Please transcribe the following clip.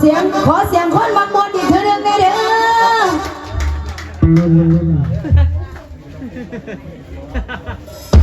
เสียงขอเสียงคนมักมวนอีกเธอานึงได้เด้อ